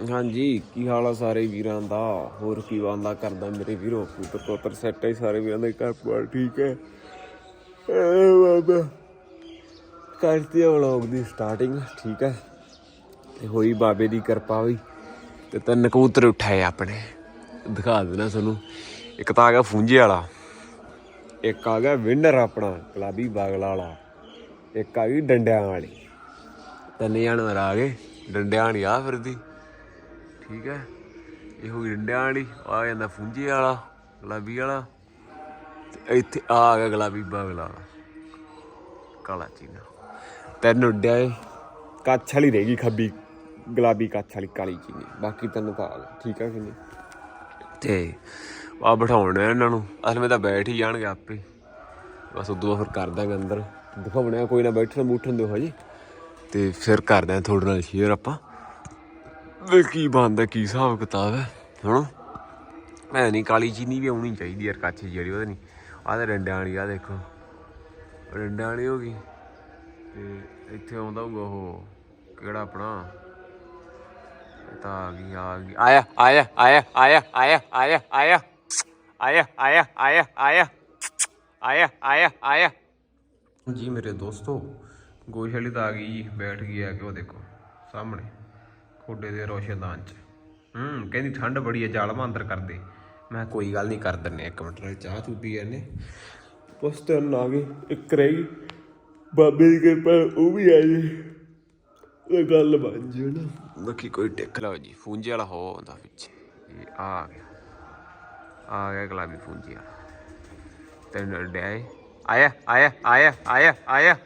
ਹਾਂਜੀ, ਕੀ ਹਾਲ ਆ ਸਾਰੇ ਵੀਰਾਂ ਦਾ? ਹੋਰ ਕੀ ਬੰਦਾ ਕਰਦਾ ਮੇਰੇ ਵੀਰੋ? ਕੂਤਰ ਕੋਤਰ ਸੈੱਟ ਹੈ ਸਾਰੇ ਵੀਰਾਂ ਦਾ, ਘਰ ਪਰ ਠੀਕ ਹੈ? ਏ ਬਾਬਾ ਕਰਤੀ ਆ ਵਲੌਗ ਦੀ ਸਟਾਰਟਿੰਗ ਠੀਕ ਹੈ? ਤੇ ਹੋਈ ਬਾਬੇ ਦੀ ਕਿਰਪਾ ਹੋਈ ਤੇ ਤਿੰਨ ਕਬੂਤਰ ਉਠਾਏ ਆਪਣੇ। ਦਿਖਾ ਦੇਣਾ ਤੁਹਾਨੂੰ। ਇੱਕ ਤਾਂ ਆ ਗਿਆ ਫੁੰਝੇ ਵਾਲਾ, ਇੱਕ ਆ ਗਿਆ ਵਿਨਰ ਆਪਣਾ, ਗੁਲਾਬੀ ਬਾਗਲਾ ਵਾਲਾ, ਇੱਕ ਆ ਗਈ ਡੰਡਿਆਂ ਵਾਲੀ। ਤਿੰਨ ਜਾਨਵਰ ਆ ਗਏ, ਡੰਡਿਆਂ ਵਾਲੀ ਆ ਫਿਰਦੀ। ਠੀਕ ਹੈ। ਇਹ ਹੋ ਗਈ ਡੰਡਿਆਂ ਵਾਲੀ ਆ ਜਾਂਦਾ ਫੁੰਝੇ ਵਾਲਾ ਗੁਲਾਬੀ ਵਾਲਾ। ਤੇ ਇੱਥੇ ਆ ਗਿਆ ਗੁਲਾਬੀ ਬਾਗਲਾ ਕਾਲਾ ਚੀਨਾ। ਤੈਨੂੰ ਡਿਆ ਕੱਛ ਵਾਲੀ ਰਹਿ ਗਈ ਖੱਬੀ ਗੁਲਾਬੀ ਕੱਛ ਵਾਲੀ ਕਾਲੀ ਚੀਨੀ। ਬਾਕੀ ਤੈਨੂੰ ਤਾਂ ਠੀਕ ਹੈ ਕਿ ਨਹੀਂ? ਤੇ ਆ ਬਿਠਾਉਣਾ ਇਹਨਾਂ ਨੂੰ। ਅਸਲ ਵਿੱਚ ਤਾਂ ਬੈਠ ਹੀ ਜਾਣਗੇ ਆਪੇ। ਬਸ ਉਦੋਂ ਫਿਰ ਕਰ ਦਾਂਗੇ ਅੰਦਰ। ਦਿਖਾਉਣਾ ਹੈ, ਕੋਈ ਨਾ ਬੈਠਣ ਬੂਠਣ ਦਿਓ ਹਜੇ। ਤੇ ਫਿਰ ਕਰਦੇ ਆਂ ਤੁਹਾਡੇ ਨਾਲ ਸ਼ੇਅਰ ਆਪਾਂ। ਵੀ ਕੀ ਬਣਦਾ ਕੀ ਹਿਸਾਬ ਕਿਤਾਬ ਹੈ ਹਣਾ ਮੈਂ ਨਹੀਂ ਕਾਲੀ ਚੀਨੀ ਵੀ ਆਉਣੀ ਚਾਹੀਦੀ ਯਾਰ ਕੱਚ ਜਿਹੜੀ ਉਹਦੇ ਨਹੀਂ ਆਹ ਤੇ ਡੰਡਿਆਂ ਵਾਲੀ ਆ ਦੇਖੋ। ਡੰਡਿਆਂ ਵਾਲੀ ਹੋ ਗਈ। ਤੇ ਇੱਥੇ ਆਉਂਦਾ ਹੋਊਗਾ ਉਹ ਕਿਹੜਾ ਆਪਣਾ? ਤਾਂ ਆ ਗਈ ਆ ਗਈ। ਆਇਆ ਆਇਆ ਆਇਆ ਆਇਆ ਆਇਆ ਆਇਆ ਆਇਆ। ਆਇਆ ਆਇਆ ਆਇਆ ਆਇਆ। ਆਇਆ ਆਇਆ ਆਇਆ। ਜੀ ਮੇਰੇ ਦੋਸਤੋ ਗੋਸ਼ਾਲੀ ਤਾਂ ਆ ਗਈ ਜੀ, ਬੈਠ ਗਈ ਆ ਕਿ ਉਹ ਦੇਖੋ ਸਾਹਮਣੇ। ਖੋਡੇ ਦੇ ਰੋਸ਼ਨਦਾਨ ਚ। ਹੂੰ ਕਹਿੰਦੀ ਠੰਡ ਬੜੀ ਹੈ ਜਾਲਮਾ ਅੰਦਰ ਕਰਦੇ ਮੈਂ ਕਿਹਾ ਕੋਈ ਗੱਲ ਨਹੀਂ ਕਰ ਦਿੰਨੇ ਇੱਕ ਮਿੰਟ ਨਾਲ ਚਾਹ ਚੂਪੀ ਜਾਂਦੇ। ਪੁਸਤਨ ਆ ਗਏ ਇੱਕ ਰਹਿ ਗਈ। ਬਾਬੇ ਦੀ ਕਿਰਪਾ ਉਹ ਵੀ ਆ ਜੇ। ਇਹ ਗੱਲ ਬਣ ਜੇ ਨਾ। ਬਾਕੀ ਕੋਈ ਟਿਕ ਲਓ ਜੀ ਫੂੰਜੇ ਵਾਲਾ ਹੋ ਹੁੰਦਾ ਪਿੱਛੇ। ਇਹ ਆ ਗਿਆ। ਆ ਗਿਆ ਗੁਲਾਬੀ ਫੂੰਜੇ ਵਾਲਾ। ਤੈਨੂੰ ਡਿਆਏ ਆਇਆ ਆਇਆ ਆਇਆ ਆਇਆ ਆਇਆ।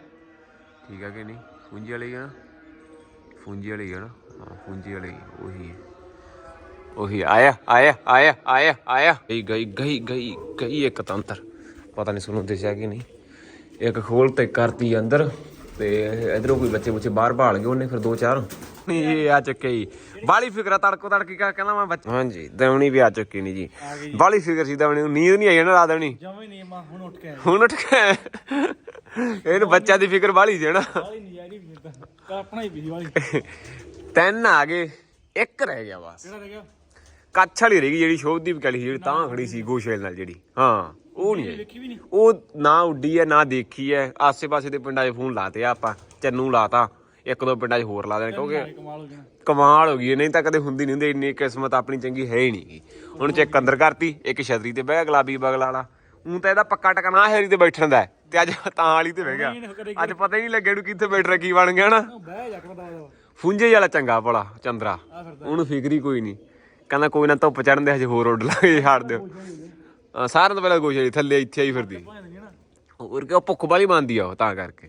ਠੀਕ ਆ ਕਿ ਨਹੀਂ? ਫੂੰਜੀ ਵਾਲੀ ਆ ਨਾ। ਫੂੰਜੀ ਵਾਲੀ ਆ ਨਾ। ਫੂੰਜੀ ਵਾਲੀ ਉਹੀ। ਉਹੀ ਆਇਆ ਆਇਆ ਆਇਆ ਆਇਆ ਆਇਆ। ਗਈ ਗਈ ਗਈ ਗਈ ਗਈ ਇੱਕ ਤੰਤਰ ਪਤਾ ਨਹੀਂ ਸੁਣੋ ਦਿਸਿਆ ਕਿ ਨਹੀਂ। ਇੱਕ ਖੋਲ ਤੇ ਕਰਤੀ ਅੰਦਰ ਤੇ ਇਧਰੋਂ ਕੋਈ ਬੱਚੇ ਬੁੱਚੇ ਬਾਹਰ ਭਾਲ ਗਏ ਉਹਨੇ ਫਿਰ ਦੋ ਚਾਰ। ਨਹੀਂ ਇਹ ਆ ਚੁੱਕੇ ਹੀ ਬਾਲੀ ਫਿਕਰ ਤੜਕੋ ਤੜਕੀ ਕਾ ਕਹਿੰਦਾ ਮੈਂ ਬੱਚਾ ਹਾਂਜੀ ਦਵਣੀ ਵੀ ਆ ਚੁੱਕੀ ਨਹੀਂ ਜੀ। ਬਾਲੀ ਫਿਕਰ ਸੀ ਦਵਣੀ ਨੂੰ। ਨੀਂਦ ਨਹੀਂ ਆਈ ਨਾ ਰਾਤ ਦਵਣੀ? ਜਮੇ ਨਹੀਂ ਮੈਂ ਹੁਣ ਉੱਠ ਕੇ ਹੁਣ ਉੱਠ ਕੇ ਇਹਨੂੰ ਬੱਚਿਆਂ ਦੀ ਫਿਕਰ ਬਾਲੀ ਸੀ ਨਾ। ਵਾਲੀ ਨਹੀਂ ਆਈ ਆਪਣਾ ਹੀ ਬਿਜ਼ੀ ਵਾਲੀ। ਤਿੰਨ ਆ ਗਏ ਇੱਕ ਰਹਿ ਗਿਆ ਬਸ। ਕਿਹੜਾ ਰਹਿ ਗਿਆ? ਕੱਛ ਵਾਲੀ ਰਹਿ ਗਈ ਜਿਹੜੀ ਸ਼ੋਭਦੀਪ ਕਾਲੀ ਜਿਹੜੀ ਤਾਂ ਖੜੀ ਸੀ ਗੋਸ਼ੇਲ ਨਾਲ ਜਿਹੜੀ। ਹਾਂ ਉਹ ਨਹੀਂ ਉਹ ਨਾ ਉੱਡੀ ਐ ਨਾ ਦੇਖੀ ਐ ਆਸੇ-ਪਾਸੇ ਦੇ ਪਿੰਡਾਂ 'ਚ ਫੋਨ ਲਾਤੇ ਆ ਆਪਾਂ ਚੰਨੂ ਲਾਤਾ ਇੱਕ ਦੋ ਪਿੰਡਾਂ 'ਚ ਹੋਰ ਲਾ ਦੇਣ ਕਿਉਂਕਿ ਕਮਾਲ ਹੋ ਗਈ ਨਹੀਂ ਤਾਂ ਕਦੇ ਹੁੰਦੀ ਨਹੀਂ ਹੁੰਦੀ ਇੰਨੀ ਕਿਸਮਤ ਆਪਣੀ ਚੰਗੀ ਹੈ ਹੀ ਨਹੀਂਗੀ ਹੁਣ ਚੈੱਕ ਅੰਦਰ ਕਰਤੀ ਇੱਕ ਛਤਰੀ ਤੇ ਬਹਿ ਗੁਲਾਬੀ ਬਗਲ ਵਾਲਾ। ਉਹ ਤਾਂ ਇਹਦਾ ਪੱਕਾ ਟਕਣਾ ਹੈਰੀ ਤੇ ਬੈਠਣ ਦਾ ਤੇ ਅੱਜ ਤਾਂ ਵਾਲੀ ਤੇ ਬਹਿ ਗਿਆ। ਅੱਜ ਪਤਾ ਹੀ ਨਹੀਂ ਲੱਗਿਆ ਨੂੰ ਕਿੱਥੇ ਬੈਠ ਰਿਹਾ ਕੀ ਬਣ ਗਿਆ ਨਾ। ਬਹਿ ਜਾ ਫੁੰਜੇ ਵਾਲਾ ਚੰਗਾ ਭਲਾ ਚੰਦਰਾ। ਉਹਨੂੰ ਫਿਕਰੀ ਕੋਈ ਨਹੀਂ। ਕਹਿੰਦਾ ਕੋਈ ਨਾ ਧੁੱਪ ਚੜਨ ਦੇ ਹਜੇ ਹੋਰ ਉੱਡ ਲਾਂਗੇ ਛੱਡ ਦਿਓ ਸਾਰਿਆਂ ਤੋਂ ਪਹਿਲਾਂ ਗੋਸ਼ੇ ਥੱਲੇ ਇੱਥੇ ਆਈ ਫਿਰਦੀ। ਹੋਰ ਕਿ ਉਹ ਭੁੱਖ ਵਾਲੀ ਮੰਨਦੀ ਆ ਉਹ ਤਾਂ ਕਰਕੇ।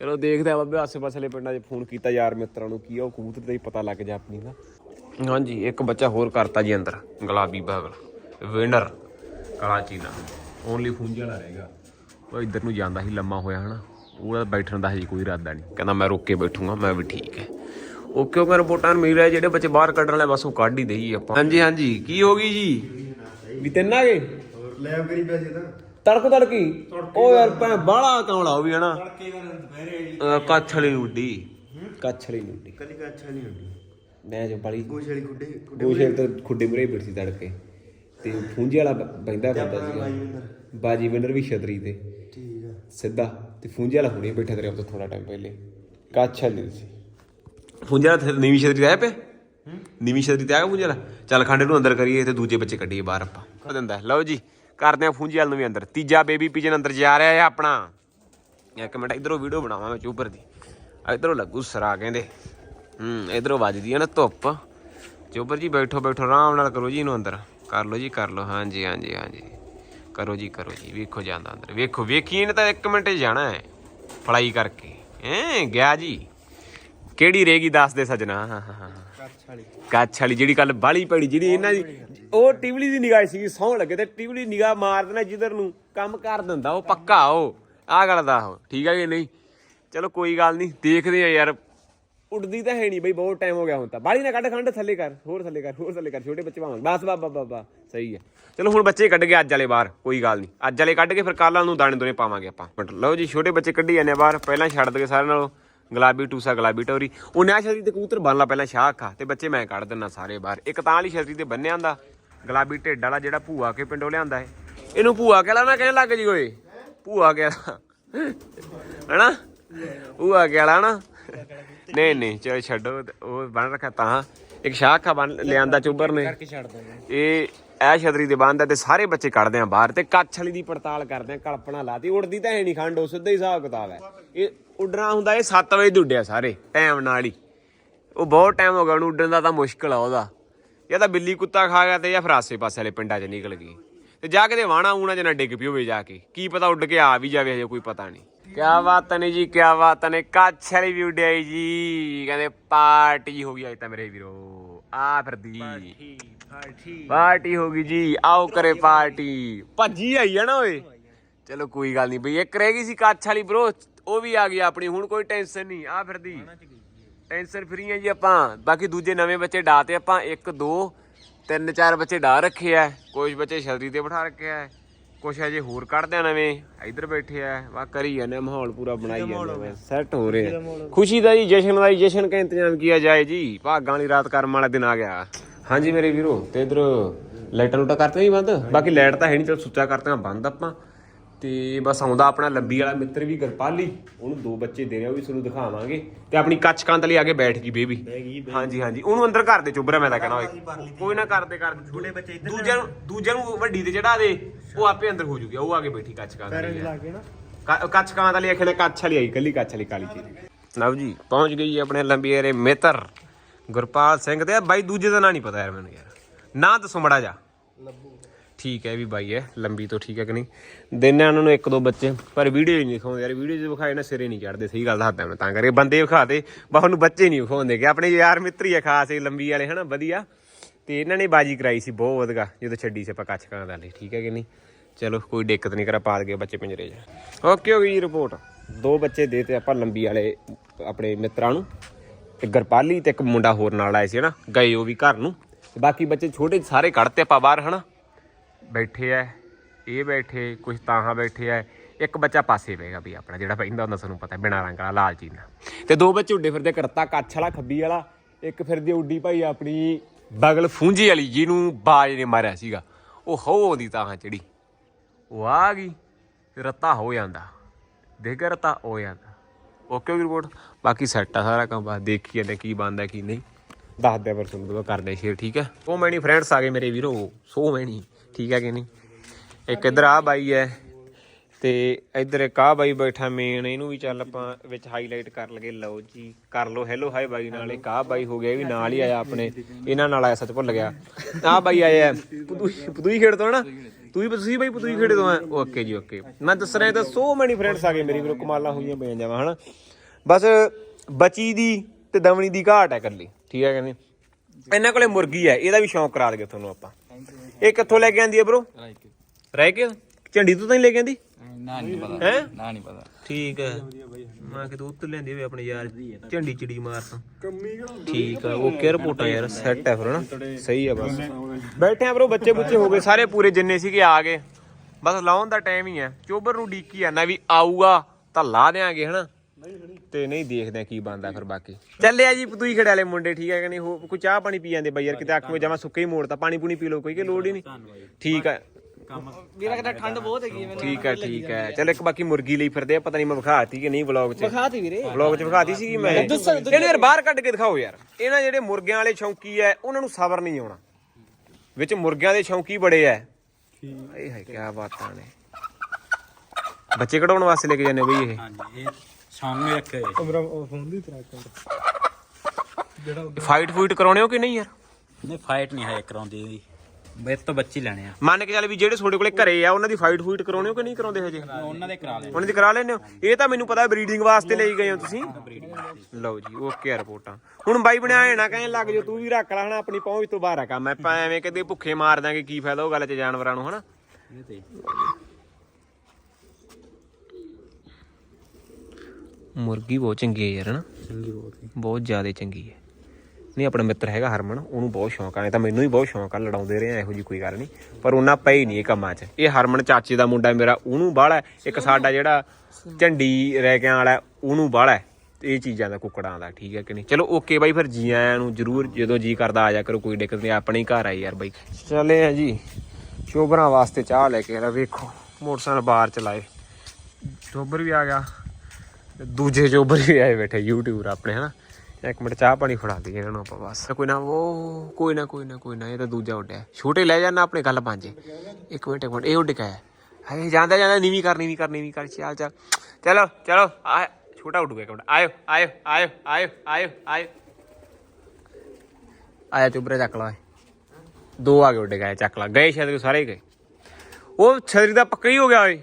ਚਲੋ ਦੇਖਦੇ ਆ ਬਾਬੇ ਆਸੇ ਪਾਸੇ ਪਿੰਡਾਂ 'ਚ ਫੋਨ ਕੀਤਾ ਯਾਰ ਮਿੱਤਰਾਂ ਨੂੰ ਕੀ ਆ ਉਹ ਕਬੂਤਰ ਦਾ ਹੀ ਪਤਾ ਲੱਗ ਜਾ ਆਪਣੀ ਦਾ। ਹਾਂਜੀ ਇੱਕ ਬੱਚਾ ਹੋਰ ਕਰਤਾ ਜੀ ਅੰਦਰ ਗੁਲਾਬੀ ਬਾਗਲ। ਵਿਨਰ ਕਾਲਾ ਚੀਨਾ ਓਨਲੀ ਫੁੰਜੇ ਵਾਲਾ ਰਹੇਗਾ ਉਹ ਇੱਧਰ ਨੂੰ ਜਾਂਦਾ ਸੀ ਲੰਮਾ ਹੋਇਆ ਹਨਾ। ਉਹਦਾ ਬੈਠਣ ਦਾ ਹਜੇ ਕੋਈ ਇਰਾਦਾ ਨਹੀਂ। ਕਹਿੰਦਾ ਮੈਂ ਰੁੱਕ ਕੇ ਬੈਠੂਗਾ ਮੈਂ ਵੀ ਠੀਕ ਹੈ। ਉਹ ਕਿਉਂ ਕਰ ਰਿਪੋਰਟਾਂ ਮਿਲ ਰਿਹਾ ਜਿਹੜੇ ਬੱਚੇ ਬਾਹਰ ਕੱਢਣ ਵਾਲੇ ਬਸ ਉਹ ਕੱਢ ਹੀ ਦੇਈ ਆਪਾਂ। ਹਾਂਜੀ ਹਾਂਜੀ। ਕੀ ਹੋ ਗਈ ਜੀ? ਵੀ ਤਿੰਨ ਆ ਗਏ? ਲੈਬ ਕਰੀ ਪਿਆ ਸੀ ਤਾਂ ਤੜਕ ਤੜਕੀ ਉਹ ਯਾਰ ਭੈਣ ਬਾਹਲਾ ਕਮਲਾ ਉਹ ਵੀ ਹਨਾ? ਵਾਲੀ ਉੱਡੀ ਕੱਛ ਵਾਲੀ ਉੱਡੀ ਕਦੀ ਕਾ ਅੱਛਾ ਨਹੀਂ ਹੁੰਦੀ। ਮੈਂ ਜੋ ਬੜੀ ਗੋਸ਼ ਵਾਲੀ ਖੁੱਡੇ ਗੋਸ਼ੇ ਤੇ ਖੁੱਡੇ ਮੁਰੇ ਬੈਠੀ ਤੜਕੇ। ਤੇ ਫੂੰਜੇ ਵਾਲਾ ਬੈਂਦਾ ਬਾਜੀ ਵਿੰਡਰ ਵੀ ਛਤਰੀ ਤੇ। ਠੀਕ ਆ। ਸਿੱਧਾ। ਤੇ ਫੂੰਜੇ ਵਾਲਾ ਹੁਣੇ ਬੈਠਾ ਤੇਰੇ ਤੋਂ ਥੋੜਾ ਟਾਈਮ ਪਹਿਲੇ। ਕੱਛ ਵਾਲੀ ਸੀ। ਫੂੰਜੇ ਵਾਲਾ ਨੀਵੀਂ ਛਤਰੀ ਤੇ ਆਇਆ ਪਿਆ ਨੀਵੀਂ ਛਤਰੀ ਤੇ ਆਇਆ ਫੂੰਜੇ ਵਾਲਾ? ਚੱਲ ਖੰਡੇ ਨੂੰ ਅੰਦਰ ਕਰੀਏ ਤੇ ਦੂਜੇ ਬੱਚੇ ਕੱਢੀਏ ਬਾਹਰ ਆਪਾਂ। ਦਿੰਦਾ। ਲਓ ਜੀ ਕਰਦੇ ਆ ਫੂੰਜੇ ਵਾਲ ਨੂੰ ਵੀ ਅੰਦਰ। ਤੀਜਾ ਬੇਬੀ ਪੀਜਨ ਅੰਦਰ ਜਾ ਰਿਹਾ ਹੈ ਆਪਣਾ। ਇੱਕ ਮਿੰਟ ਇਧਰੋਂ ਵੀਡੀਓ ਬਣਾਵਾਂ ਮੈਂ ਚੂਪਰ ਦੀ। ਇਧਰੋਂ ਲੱਗੂ ਸਰਾ ਕਹਿੰਦੇ। ਹੂੰ ਇਧਰੋਂ ਵੱਜਦੀ ਹੈ ਨਾ ਧੁੱਪ। ਚੂਪਰ ਜੀ ਬੈਠੋ ਬੈਠੋ ਆਰਾਮ ਨਾਲ ਕਰੋ ਜੀ ਇਹਨੂੰ ਅੰਦਰ। ਕਰ ਲਓ ਜੀ ਕਰ ਲਓ। ਹਾਂਜੀ ਹਾਂਜੀ ਹਾਂਜੀ। ਕਰੋ ਜੀ ਕਰੋ ਜੀ। ਵੇਖੋ ਜਾਂਦਾ ਅੰਦਰ। ਵੇਖੋ, ਵੇਖੀ ਇਹਨੇ ਤਾਂ 1 ਮਿੰਟ 'ਚ ਜਾਣਾ ਹੈ। ਫਲਾਈ ਕਰਕੇ। ਐ ਗਿਆ ਜੀ। ਕਿਹੜੀ ਰਹੇਗੀ ਦੱਸ ਦੇ ਸਜਣਾ। ਹਾਂ ਹਾਂ ਹਾਂ ਕੱਛ ਵਾਲੀ ਕੱਛ ਵਾਲੀ। ਜਿਹੜੀ ਕੱਲ ਬਾਲੀ ਪੜੀ ਜਿਹੜੀ ਇਹਨਾਂ ਦੀ ਉਹ ਟਿਵਲੀ ਦੀ ਨਿਗਾਹ ਸੀਗੀ, ਸੌਣ ਲੱਗੇ ਤੇ ਟਿਵਲੀ ਨਿਗਾਹ ਮਾਰ ਦੇਣਾ ਜਿੱਧਰ ਨੂੰ ਕੰਮ ਕਰ ਦਿੰਦਾ ਉਹ ਪੱਕਾ ਉਹ। ਆਹ ਗੱਲ ਦਾ ਉਹ। ਠੀਕ ਹੈ ਕਿ ਨਹੀਂ? ਚਲੋ ਕੋਈ ਗੱਲ ਨਹੀਂ, ਦੇਖਦੇ ਆ ਯਾਰ। ਉੱਡਦੀ ਤਾਂ ਹੈ ਨਹੀਂ ਬਈ, ਬਹੁਤ ਟਾਈਮ ਹੋ ਗਿਆ ਹੁਣ ਤਾਂ। ਬਾਲੀ ਨਾ ਕੱਢ ਖੰਡ ਥੱਲੇ ਕਰ, ਹੋਰ ਥੱਲੇ ਕਰ, ਹੋਰ ਥੱਲੇ ਕਰ, ਛੋਟੇ ਬੱਚੇ ਭਾਵੇਂ ਬਸ ਬਾ ਬਾ ਬਾ ਸਹੀ ਹੈ। ਚਲੋ ਹੁਣ ਬੱਚੇ ਕੱਢ ਕੇ ਅੱਜ ਵਾਲੇ ਬਾਹਰ, ਕੋਈ ਗੱਲ ਨਹੀਂ। ਅੱਜ ਵਾਲੇ ਕੱਢ ਕੇ ਫਿਰ ਕੱਲ੍ਹ ਨੂੰ ਦਾਣੇ ਦੋਨੇ ਪਾਵਾਂਗੇ ਆਪਾਂ। ਬਟ ਲਓ ਜੀ, ਛੋਟੇ ਬੱਚੇ ਕੱਢੀ ਜਾਂਦੇ ਆ ਬਾਹਰ, ਪਹਿਲਾਂ ਛੱਡ ਦਗੇ ਸਾਰਿਆਂ ਨਾਲੋਂ। ਗੁਲਾਬੀ ਟੂਸਾ, ਗੁਲਾਬੀ ਟੋਰੀ। ਉਹ ਆ ਛਤਰੀ ਤੇ ਕਬੂਤਰ ਬੰਨ ਪਹਿਲਾਂ ਸ਼ਾਹ ਅੱਖਾਂ ਤੇ ਬੱਚੇ ਮੈਂ ਕੱਢ ਦਿੰਨਾ ਸਾਰੇ ਬਾਹਰ। ਇੱਕ ਤਾਂ ਵਾਲੀ ਛਤਰੀ ਤੇ ਬੰਨਿਆ ਹੁੰਦਾ। ਗੁਲਾਬੀ ਢਿੱਡ ਵਾਲਾ ਜਿਹੜਾ ਭੂਆ ਕੇ ਪਿੰਡੋਂ ਲਿਆਂਦਾ ਹੈ। ਇਹਨੂੰ ਭੂਆ ਕਹਿਲਾ ਨਾ ਕਹਿਣ ਲੱਗ ਜੀ ਓਏ। ਭੂਆ ਕਹਿਲਾ ਹਨਾ? ਭੂਆ ਕਹਿਲਾ ਨਾ। ਨਹੀਂ ਨਹੀਂ ਚਲ ਛੱਡੋ ਉਹ ਬੰਨ ਰੱਖਿਆ ਤਾਂ। ਇੱਕ ਸ਼ਾਹ ਅੱਖਾਂ ਬੰਨ ਲਿਆਂਦਾ ਚੁੱਬਰ ਨੇ। ਕਰਕੇ ਛੱਡ ਇਹ ਐ ਛਤਰੀ ਦੇ ਬੰਦ ਤੇ ਸਾਰੇ ਬੱਚੇ ਕੱਢਦੇ ਆ ਬਾਹਰ ਤੇ ਕੱਛ ਵਾਲੀ ਦੀ ਪੜਤਾਲ ਕਰਦੇ ਆ ਕਲਪਨਾ ਲਾਤੀ। ਉੜਦੀ ਤਾਂ ਹੈ ਨਹੀਂ ਖੰਡ ਉਹ ਸਿੱਧਾ ਹੀ ਹਿਸਾਬ ਕਿਤਾਬ ਹੈ। ਇਹ ਉੱਡਣਾ ਹੁੰਦਾ ਇਹ 7 ਵਜੇ ਦੁੱਡਿਆ ਸਾਰੇ ਟਾਈਮ ਨਾਲ ਹੀ। ਉਹ ਬਹੁਤ ਟਾਈਮ ਹੋ ਗਿਆ ਉਹਨੂੰ ਉੱਡਣ ਦਾ ਤਾਂ ਮੁਸ਼ਕਲ ਆ ਉਹਦਾ। ਜਾਂ ਤਾਂ ਬਿੱਲੀ ਕੁੱਤਾ ਖਾ ਗਿਆ ਤੇ ਜਾਂ ਫਿਰ ਆਸੇ ਪਾਸੇ ਵਾਲੇ ਪਿੰਡਾਂ 'ਚ ਨਿਕਲ ਗਈ। ਤੇ ਜਾ ਕੇ ਤੇ ਵਾਣਾ ਊਣਾ ਜਨਾ ਡਿੱਗ ਪਿਓ ਹੋਵੇ ਜਾ ਕੇ। ਕੀ ਪਤਾ ਉੱਡ ਕੇ ਆ ਵੀ ਜਾਵੇ ਹਜੇ ਕੋਈ ਪਤਾ ਨਹੀਂ। ਕਿਆ ਬਾਤ ਨੇ ਜੀ ਕਿਆ ਬਾਤ ਨੇ। ਕੱਛ ਵਾਲੀ ਵੀ ਉੱਡਿਆਈ ਜੀ। ਕਹਿੰਦੇ ਪਾਰਟੀ ਹੋ ਗਈ ਅੱਜ ਤਾਂ ਮੇਰੇ ਵੀਰੋ। ਆ ਫਿਰਦੀ ਪਾਰਟੀ ਹੋ ਗਈ ਜੀ। ਆਓ ਕਰੇ ਪਾਰਟੀ। ਭੱਜੀ ਆਈ ਹੈ ਨਾ ਓਏ। ਚਲੋ ਕੋਈ ਗੱਲ ਨਹੀਂ ਬਈ ਇੱਕ ਰਹਿ ਗਈ ਸੀ ਕੱਛ ਵਾਲੀ ਬ్రో ਉਹ ਵੀ ਆ ਗਈ ਆਪਣੀ। ਹੁਣ ਕੋਈ ਟੈਨਸ਼ਨ ਨਹੀਂ ਆ ਫਿਰਦੀ ਟੈਨਸ਼ਨ ਫਰੀ ਆ ਜੀ ਆਪਾਂ। ਬਾਕੀ ਦੂਜੇ ਨਵੇਂ ਬੱਚੇ ਡਾਤੇ ਆਪਾਂ। 1 2 ਤਿੰਨ ਚਾਰ ਬੱਚੇ ਡਾ ਰੱਖੇ ਆ। ਕੁਝ ਬੱਚੇ ਛਤਰੀ ਤੇ ਬਿਠਾ ਰੱਖੇ ਆ। ਕੁਝ ਅਜੇ ਹੋਰ ਕੱਢਦੇ ਆ ਨਵੇਂ ਇੱਧਰ ਬੈਠੇ ਆ ਵਾ ਕਰੀ ਜਾਂਦੇ ਆ, ਮਾਹੌਲ ਪੂਰਾ ਬਣਾਈ ਜਾਂਦੇ ਆ ਸੈੱਟ ਹੋ ਰਹੇ। ਖੁਸ਼ੀ ਦਾ ਜੀ ਜਸ਼ਨ ਦਾ ਜੀ ਜਸ਼ਨ ਦਾ ਇੰਤਜ਼ਾਮ ਕੀਆ ਜਾਏ ਜੀ? ਭਾਗਾਂ ਵਾਲੀ ਰਾਤ ਕਰਮ ਵਾਲਾ ਦਿਨ ਆ ਗਿਆ। ਹਾਂਜੀ ਮੇਰੇ ਵੀਰੋ ਤੇ ਇਧਰ ਲਾਈਟਾਂ ਲੂਟਾਂ ਕਰਤੇ ਨਹੀਂ ਬੰਦ? ਬਾਕੀ ਲਾਈਟ ਤਾਂ ਹੈ ਨਹੀਂ ਚਲ ਸੁੱਚਾ ਕਰਤੇ ਆ ਬੰਦ ਆਪਾਂ। ਤੇ ਬਸ ਆਉਂਦਾ ਆਪਣਾ ਲੰਬੀ ਵਾਲਾ ਮਿੱਤਰ ਵੀ ਗਰਪਾਲੀ ਉਹਨੂੰ ਦੋ ਬੱਚੇ ਦੇ ਰਿਹਾ ਉਹ ਵੀ ਤੁਹਾਨੂੰ ਦਿਖਾਵਾਂਗੇ। ਤੇ ਆਪਣੀ ਕੱਚ ਕੰਦ ਲਈ ਆ ਕੇ ਬੈਠ ਗਈ ਬੇਬੀ। ਹਾਂਜੀ ਹਾਂਜੀ। ਉਹਨੂੰ ਅੰਦਰ ਘਰ ਦੇ ਚੁੱਭਰਾ ਮੈਂ ਤਾਂ ਕਹਿਣਾ ਓਏ। ਕੋਈ ਨਾ ਕਰਦੇ ਕਰਦੇ ਛੋਟੇ ਬੱਚੇ ਦੂਜਿਆਂ ਨੂੰ ਦੂਜਿਆਂ ਨੂੰ ਵੱਡੀ ਤੇ ਚੜਾ ਦੇ ਉਹ ਆਪੇ ਅੰਦਰ ਹੋ ਜੂਗੀ ਉਹ ਆ ਕੇ ਬੈਠੀ ਕੱਚ ਕੰਦ ਲਈ ਕੱਚ ਕਾਂ ਵਾਲੀ ਆਖਣੇ ਕੱਚ ਵਾਲੀ ਆਈ ਕੱਲੀ ਕੱਚ ਵਾਲੀ ਕਾਲੀ ਚੀਜ਼। ਨਵ ਜੀ ਪਹੁੰਚ ਗਈ ਜੀ ਆਪਣੇ ਲੰਬੀਏਰੇ ਮਿੱਤਰ ਗੁਰਪਾਲ ਸਿੰਘ ਤੇ ਬਾਈ ਦੂਜੇ ਦਾ ਨਾਂ ਨਹੀਂ ਪਤਾ ਯਾਰ ਮੈਨੂੰ ਯਾਰ। ਨਾਂ ਦੱਸੋ ਮੜਾ ਜਾ। ਠੀਕ ਹੈ ਵੀ ਬਾਈ ਹੈ, ਲੰਬੀ ਤੋਂ ਠੀਕ ਹੈ ਕਿ ਨਹੀਂ? ਦਿਨਾਂ ਉਹਨਾਂ ਨੂੰ ਇੱਕ ਦੋ ਬੱਚੇ, ਪਰ ਵੀਡੀਓ ਹੀ ਨਹੀਂ ਦਿਖਾਉਂਦੇ ਯਾਰ ਵੀਡੀਓ 'ਚ ਵਿਖਾਏ ਨਾ ਸਿਰੇ ਨਹੀਂ ਚੜਦੇ ਸਹੀ ਗੱਲ ਦੱਸਦਾ ਮੈਂ ਤਾਂ ਕਰਕੇ। ਬੰਦੇ ਵਿਖਾਤੇ, ਬਸ ਉਹਨੂੰ ਬੱਚੇ ਨਹੀਂ ਵਿਖਾਉਂਦੇ ਕਿ ਆਪਣੇ ਯਾਰ ਮਿੱਤਰ ਹੀ ਆ ਖਾਸ, ਇਹ ਲੰਬੀ ਵਾਲੇ, ਹਨਾ, ਵਧੀਆ। ਤੇ ਇਹਨਾਂ ਨੇ ਬਾਜੀ ਕਰਾਈ ਸੀ ਬਹੁਤ ਵਧੀਆ, ਜਦੋਂ ਛੱਡੀ ਸੀ ਆਪਾਂ ਕੱਚ ਕਾਂ ਦਾ ਲਈ ਠੀਕ ਹੈ ਕਿ ਨਹੀਂ? ਚਲੋ, ਕੋਈ ਦਿੱਕਤ ਨਹੀਂ ਕਰਾ ਪਾ ਦਗੇ ਬੱਚੇ ਪਿੰਜਰੇ 'ਚ। ਓਕੇ ਹੋ ਗਈ ਜੀ ਰਿਪੋਰਟ ਦੋ ਬੱਚੇ ਦੇ ਤੇ ਆਪਾਂ ਲੰਬੀ ਵਾਲੇ, ਆਪਣੇ ਮਿੱਤਰਾਂ ਨੂੰ, ਤੇ ਗਰਪਾਲੀ ਤੇ ਇੱਕ ਮੁੰਡਾ ਹੋਰ ਨਾਲ ਆਏ ਸੀ, ਹਨਾ, ਗਏ ਉਹ ਵੀ ਘਰ ਨੂੰ। ਤੇ ਬਾਕੀ ਬੱਚੇ ਛੋਟੇ, ਸਾਰੇ ਕੱਢਤੇ ਆਪਾਂ ਬਾਹਰ, ਹਨਾ। ਬੈਠੇ ਐ, ਇਹ ਬੈਠੇ ਕੁਝ ਤਾਹਾਂ ਬੈਠੇ ਐ, ਇੱਕ ਬੱਚਾ ਪਾਸੇ ਪਏਗਾ ਵੀ ਆਪਣਾ ਜਿਹੜਾ ਪੈਂਦਾ ਹੁੰਦਾ ਤੁਹਾਨੂੰ ਪਤਾ, ਬਿਨਾਂ ਰੰਗ ਵਾਲਾ ਲਾਲ ਚੀਨਾ ਤੇ ਦੋ ਬੱਚੇ ਉੱਡੇ ਫਿਰਦੇ, ਕਰਤਾ ਕੱਛ ਵਾਲਾ, ਖੱਬੀ ਵਾਲਾ, ਇੱਕ ਫਿਰਦੀ ਉੱਡੀ ਭਾਈ ਆਪਣੀ ਬਗਲ ਫੂੰਜੀ ਵਾਲੀ, ਜਿਹਨੂੰ ਬਾਜ ਨੇ ਮਾਰਿਆ ਸੀਗਾ। ਉਹ ਹੋ ਦੀ ਤਾਹਾਂ ਚੜੀ। ਉਹ ਆ ਗਈ, ਤੇ ਰੱਤਾ ਹੋ ਜਾਂਦਾ। ਦੇਖ ਗਿਆ ਰੱਤਾ ਹੋ ਜਾਂਦਾ। ਓਕੇ ਹੋ ਰਿਪੋਰਟ ਬਾਕੀ ਸੈੱਟ ਆ ਸਾਰਾ ਕੰਮ, ਬਸ ਦੇਖੀ ਜਾਂਦੇ ਕੀ ਬਣਦਾ, ਕੀ ਨਹੀਂ। ਦੱਸ ਦਿਆ ਪਰ ਤੁਹਾਨੂੰ ਕਰਦੇ ਸ਼ੇਅਰ ਠੀਕ ਹੈ ਸੋ ਮੈਨੀ ਫਰੈਂਡਸ ਆ ਗਏ ਮੇਰੇ ਵੀਰੋ, ਸੋ ਮੈਨੀ ਠੀਕ ਹੈ ਕਿ ਨਹੀਂ? ਇੱਕ ਇਧਰ ਆ ਬਾਈ ਹੈ ਤੇ ਇਧਰ ਇੱਕ ਆ ਬਾਈ ਬੈਠਾ ਮੇਨ ਇਹਨੂੰ ਵੀ ਚੱਲ ਆਪਾਂ ਵਿੱਚ ਹਾਈਲਾਈਟ ਕਰ ਲਗੇ ਲਓ ਜੀ, ਕਰ ਲਓ ਹੈਲੋ ਹਾਈ ਬਾਈ ਨਾਲ। ਇੱਕ ਆ ਬਾਈ ਹੋ ਗਿਆ ਇਹ ਵੀ ਨਾਲ ਹੀ ਆਇਆ ਆਪਣੇ। ਇਹਨਾਂ ਨਾਲ ਆਇਆ, ਸੱਚ ਭੁੱਲ ਗਿਆ। ਆ ਬਾਈ ਆਇਆ ਪਦੂਈ ਪਦੂਈ ਖੇਡ ਤੋਂ ਨਾ? ਤੂੰ ਤੁਸੀਂ ਬਾਈ ਪਦੂਈ ਖੇਡ ਤੋਂ ਆ ਓਕੇ ਜੀ, ਓਕੇ। ਮੈਂ ਦੱਸ ਰਿਹਾ ਤਾਂ ਸੋ ਮੈਨੀ ਫਰੈਂਡਸ ਆ ਗਏ ਮੇਰੀ ਵੀਰੋ, ਕਮਾਲਾਂ ਹੋਈਆਂ ਪਈਆਂ ਜਾਵਾਂ ਹਨਾ? ਬਸ ਬਚੀ ਦੀ ਤੇ ਦਵਣੀ ਦੀ ਘਾਟ ਹੈ ਕੱਲੀ ਠੀਕ ਹੈ ਕਹਿੰਦੇ ਇਹਨਾਂ ਕੋਲੇ ਮੁਰਗੀ ਹੈ, ਇਹਦਾ ਵੀ ਸ਼ੌਂਕ ਕਰਾ ਦਗੇ ਤੁਹਾਨੂੰ ਆਪਾਂ। ਇਹ ਕਿੱਥੋਂ ਲੈ ਕੇ ਆਂਦੀ ਹੈ ਬ్రో ਰਹਿ ਕੇ? ਝੰਡੀ ਤੋਂ ਤਾਂ ਨਹੀਂ ਲੈ ਕੇ ਆਂਦੀ? ਨਾ ਨਹੀਂ ਪਤਾ। ਹੈ? ਨਾ ਨਹੀਂ ਪਤਾ। ਠੀਕ ਹੈ। ਮੈਂ ਕਿਤੇ ਉੱਤ ਲੈਂਦੀ ਹੋਵੇ ਆਪਣੇ ਯਾਰ ਝੰਡੀ ਚਿੜੀ ਮਾਰ ਤਾਂ। ਠੀਕ ਆ ਓਕੇ ਰਿਪੋਰਟਾਂ ਯਾਰ ਸੈੱਟ ਹੈ ਫਿਰ ਨਾ ਸਹੀ ਹੈ ਬਸ। ਬੈਠੇ ਆ ਬ్రో ਬੱਚੇ ਬੁੱਚੇ ਹੋ ਗਏ ਸਾਰੇ ਪੂਰੇ ਜਿੰਨੇ ਸੀਗੇ ਆ ਗਏ। ਬਸ ਲਾਉਣ ਦਾ ਟਾਈਮ ਹੀ ਹੈ। ਚੋਬਰ ਨੂੰ ਡੀਕੀ ਆ ਨਾ ਵੀ ਆਊਗਾ ਤਾਂ ਲਾ ਦੇਾਂਗੇ ਹਨਾ? ਤੇ ਨਹੀਂ ਦੇਖਦੇ ਆ ਕੀ ਬੰਦਾ ਫਿਰ ਬਾਕੀ। ਚੱਲਿਆ ਜੀ ਪਤੂਈ ਖੜੇ ਵਾਲੇ ਮੁੰਡੇ ਠੀਕ ਹੈ ਕਿ ਨਹੀਂ? ਹੋ ਕੋਈ ਚਾਹ ਪਾਣੀ ਪੀ ਜਾਂਦੇ ਬਈ ਯਾਰ ਕਿਤੇ ਅੱਖ ਵਿੱਚ ਜਮਾ ਸੁੱਕੇ ਹੀ ਮੋੜਤਾ ਪਾਣੀ ਪੂਣੀ ਪੀ ਲਓ ਕੋਈ ਕਿ ਲੋੜ ਹੀ ਨਹੀਂ। ਠੀਕ ਹੈ। ਵੀਰਾ ਕਹਿੰਦਾ ਠੰਡ ਬਹੁਤ ਹੈਗੀ ਮੈਨੂੰ ਠੀਕ ਹੈ ਠੀਕ ਹੈ। ਚਲ ਇੱਕ ਬਾਕੀ ਮੁਰਗੀ ਲਈ ਫਿਰਦੇ ਆ ਪਤਾ ਨਹੀਂ ਮੈਂ ਵਿਖਾਤੀ ਕਿ ਨਹੀਂ ਵਲੌਗ 'ਚ। ਵੀਰੇ। ਵਲੌਗ 'ਚ ਵਿਖਾਤੀ ਸੀਗੀ ਮੈਂ? ਇਹਨੂੰ ਯਾਰ ਬਾਹਰ ਕੱਢ ਕੇ ਦਿਖਾਓ ਯਾਰ। ਇਹਨਾਂ ਜਿਹੜੇ ਮੁਰਗਿਆਂ ਵਾਲੇ ਸ਼ੌਂਕੀ ਐ ਉਹਨਾਂ ਨੂੰ ਸਬਰ ਨਹੀਂ ਆਉਣਾ। ਵਿੱਚ ਮੁਰਗਿਆਂ ਦੇ ਸ਼ੌਂਕੀ ਬੜੇ ਐ। ਇਹ ਹੈ ਕੀ ਬਾਤਾਂ ਨੇ। ਬੱਚੇ ਕਢਾਉਣ ਵਾਸਤੇ ਲੈ ਕੇ ਜਾਂਦੇ ਬਈ ਇਹ? ਹਾਂਜੀ ਇਹ ਸ਼ਾਮ ਨੂੰ ਇੱਕ ਮੇਰਾ ਫੋਨ ਦੀ ਤਰ੍ਹਾਂ ਫਾਈਟ ਫੂਟ ਕਰਾਉਣੇ ਹੋ ਕਿ ਨਹੀਂ ਯਾਰ? ਨਹੀਂ ਫਾਈਟ ਨਹੀਂ ਹੈ ਕਰਾਉਂਦੀ ਇਹਦੀ ਮੇਰੇ ਤੋਂ ਬੱਚੀ ਲੈਣੇ ਆ। ਮੰਨ ਕੇ ਚੱਲ ਵੀ ਜਿਹੜੇ ਤੁਹਾਡੇ ਕੋਲੇ ਘਰੇ ਆ ਉਹਨਾਂ ਦੀ ਫਾਈਟ ਫੂਟ ਕਰਾਉਣੇ ਹੋ ਕਿ ਨਹੀਂ ਕਰਾਉਂਦੇ ਹਜੇ? ਉਹਨਾਂ ਦੇ ਕਰਾ ਲੈ ਉਹਨਾਂ ਦੀ ਕਰਾ ਲੈਂਦੇ ਹੋ? ਇਹ ਤਾਂ ਮੈਨੂੰ ਪਤਾ ਬਰੀਡਿੰਗ ਵਾਸਤੇ ਲਈ ਗਏ ਹੋ ਤੁਸੀਂ। ਲਓ ਜੀ ਓਕੇ ਆ ਰਿਪੋਰਟਾਂ। ਹੁਣ ਬਾਈ ਬਣਿਆ ਹੈ ਨਾ ਕਹਿਣ ਲੱਗ ਜੋ ਤੂੰ ਵੀ ਰੱਖ ਲੈ ਹਨਾ ਆਪਣੀ ਪਹੁੰਚ ਤੋਂ ਬਾਹਰ ਆ ਕੰਮ। ਆਪਾਂ ਐਵੇਂ ਕਦੇ ਭੁੱਖੇ ਮਾਰ ਦਾਂਗੇ ਕੀ ਫਾਇਦਾ ਉਹ ਗੱਲ 'ਚ ਜਾਨਵਰਾਂ ਨੂੰ ਹਨਾ? ਇਹ ਤੇ ਮੁਰਗੀ ਬਹੁਤ ਚੰਗੀ ਹੈ ਯਾਰ ਹਨਾ? ਚੰਗੀ ਬਹੁਤ ਹੈ। ਬਹੁਤ ਜ਼ਿਆਦਾ ਚੰਗੀ ਹੈ। ਨਹੀਂ ਆਪਣਾ ਮਿੱਤਰ ਹੈਗਾ ਹਰਮਨ ਉਹਨੂੰ ਬਹੁਤ ਸ਼ੌਂਕ ਆ ਨਹੀਂ ਤਾਂ ਮੈਨੂੰ ਵੀ ਬਹੁਤ ਸ਼ੌਂਕ ਆ ਲੜਾਉਂਦੇ ਰਹੇ ਆ ਇਹੋ ਜੀ ਕੋਈ ਗੱਲ ਨਹੀਂ। ਪਰ ਉਹਨਾਂ ਪਈ ਨਹੀਂ ਇਹ ਕੰਮਾਂ 'ਚ। ਇਹ ਹਰਮਨ ਚਾਚੇ ਦਾ ਮੁੰਡਾ ਮੇਰਾ ਉਹਨੂੰ ਬਾਹਲਾ ਹੈ। ਇੱਕ ਸਾਡਾ ਜਿਹੜਾ ਝੰਡੀ ਰਹਿ ਕੇ ਵਾਲਾ ਹੈ, ਉਹਨੂੰ ਬਾਹਲਾ ਹੈ। ਇਹ ਚੀਜ਼ਾਂ ਦਾ ਕੁੱਕੜਾਂ ਦਾ ਠੀਕ ਹੈ ਕਿ ਨਹੀਂ? ਚਲੋ ਓਕੇ ਬਾਈ ਫਿਰ ਜੀ ਆਇਆਂ ਨੂੰ ਜਰੂਰ ਜਦੋਂ ਜੀ ਕਰਦਾ ਆ ਜਾ ਕਰੋ ਕੋਈ ਦਿੱਕਤ ਨਹੀਂ ਆਪਣੇ ਹੀ ਘਰ ਆ ਯਾਰ ਬਾਈ। ਚੱਲੇ ਆ ਜੀ ਚੋਬਰਾਂ ਵਾਸਤੇ ਚਾਹ ਲੈ ਕੇ ਆ ਵੇਖੋ ਮੋਟਰਸਾਈਕਲ ਬਾਹਰ ਚਲਾਏ। ਚੋਬਰ ਵੀ ਆ ਗਿਆ। ਦੂਜੇ ਚੋਬਰ ਵੀ ਆਏ ਬੈਠੇ ਯੂਟਿਊਬਰ ਆਪਣੇ, ਹਨਾ? ਇੱਕ ਮਿੰਟ ਚਾਹ ਪਾਣੀ ਫੜਾ ਦਈਏ ਇਹਨਾਂ ਨੂੰ ਆਪਾਂ ਬਸ। ਕੋਈ ਨਾ, ਉਹ ਕੋਈ ਨਾ ਕੋਈ ਨਾ ਕੋਈ ਨਾ, ਇਹ ਤਾਂ ਦੂਜਾ ਉੱਡਿਆ। ਛੋਟੇ ਲੈ ਜਾਣਾ ਆਪਣੇ ਗੱਲ ਪਾਂਜੇ ਇੱਕ ਮਿੰਟ ਇੱਕ ਮਿੰਟ, ਇਹ ਉੱਡ ਕੇ ਆਇਆ ਹਾਏ, ਜਾਂਦਾ ਜਾਂਦਾ, ਨੀਵੀਂ ਕਰ ਨੀਵੀਂ ਕਰ ਨੀਵੀਂ ਕਰ, ਚੱਲ ਚੱਲ। ਚਲੋ ਚਲੋ, ਆ, ਛੋਟਾ ਉੱਡ ਗਿਆ ਇੱਕ ਮਿੰਟ। ਆਇਓ ਆਇਓ ਆਇਓ ਆਇਓ ਆਇਓ ਆਇਓ। ਆਇਆ ਚੁਬਰੇ ਚੱਕ ਲਾ ਦੋ ਆ ਗਏ ਉੱਡ ਗਏ, ਚੱਕ ਲਾ। ਗਏ ਸ਼ਾਇਦ ਕਿ ਸਾਰੇ ਹੀ ਗਏ। ਉਹ ਛਤਰੀ ਦਾ ਪੱਕਾ ਹੀ ਹੋ ਗਿਆ ਓਏ।